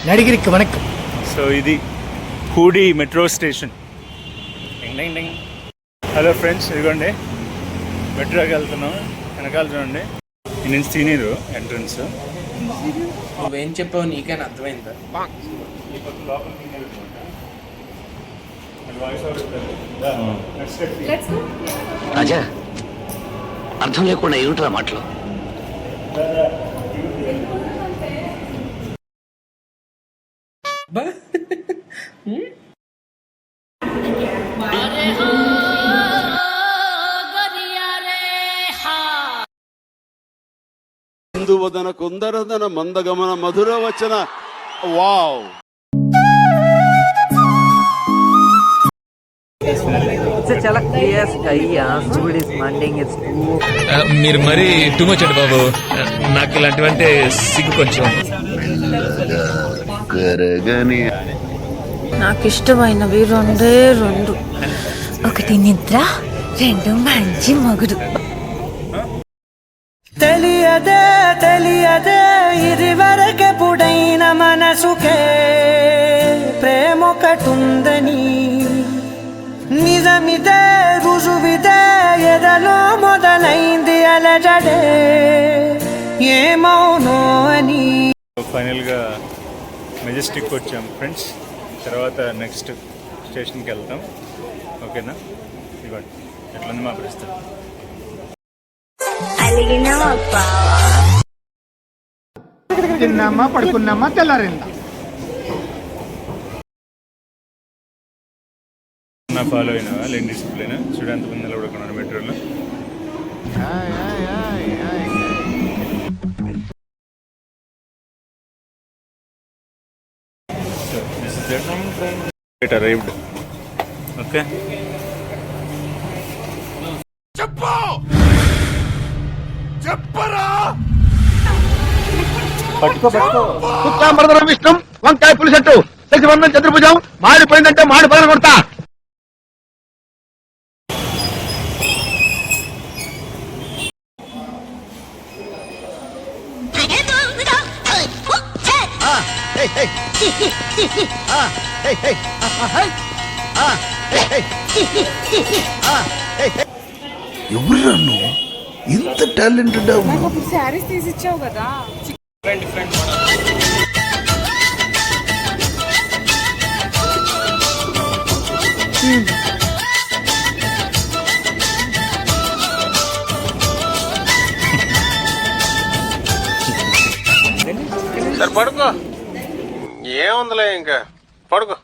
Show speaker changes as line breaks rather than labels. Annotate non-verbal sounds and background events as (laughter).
நடிகருக்கு வணக்கம்
సో ఇది Hoodi metro station ding ding ding hello friends ఇదిగోండి మెట్రోకి వెళ్తున్నాం వెనకాల చూడండి ఈ నుంచి తినరు ఎంట్రన్స్
నువ్వేం చెప్పావు నీకైనా అర్థమైందా
రాజా అర్థం లేకుండా ఏమిట్రా మాటలు
కుందువదన (laughs) కుందరదన మందగమన మధుర వచన. వావ్.
చాలా
మీరు మరీ టూ మచ్ అండి బాబు. నాకు ఇలాంటివంటే సిగ్గు కొంచెం.
నాకు ఇష్టమైనవి రెండే రెండు. ఒకటి నిద్ర రెండు మంచి మగుడు.
తెలియదే తెలియదే ఇది వరకెప్పుడైన మనసుకే ప్రేమొకటుందని. నిజమిదే రుజువిదే ఎదలో మొదలైంది అలజడే. ఏమౌనో అని.
ఫైనల్గా మెజెస్టిక్ వచ్చాం ఫ్రెండ్స్. తర్వాత నెక్స్ట్ స్టేషన్కి వెళ్తాం. ఓకేనా? ఇవ్వండి ఎట్లుంది మా పరిస్థితి?
తిన్నామా పడుకున్నామా తెల్లారిందా?
నా ఫాలో అయినావా? లేని డిసిప్లిన్ చూడండి ముందు నిలబడుకున్నాను మెట్రోలో. ఇట్ అరైవ్డ్ ఓకే పట్టుకో పట్టుకో.
కుత్తాం కుత్తాంబరదరం విష్ణం వంకాయ పులిసెట్టు శశివర్ణం చతుర్భుజం మాడిపోయిందంటే మాడి పగల కొడతా
ఎవరు నువ్వు? ఇంత టాలెంటెడ్
శారీస్ తీసిచ్చావు కదా.
సరే పడుకో. ఏముందిలే ఇంకా? పడుకో.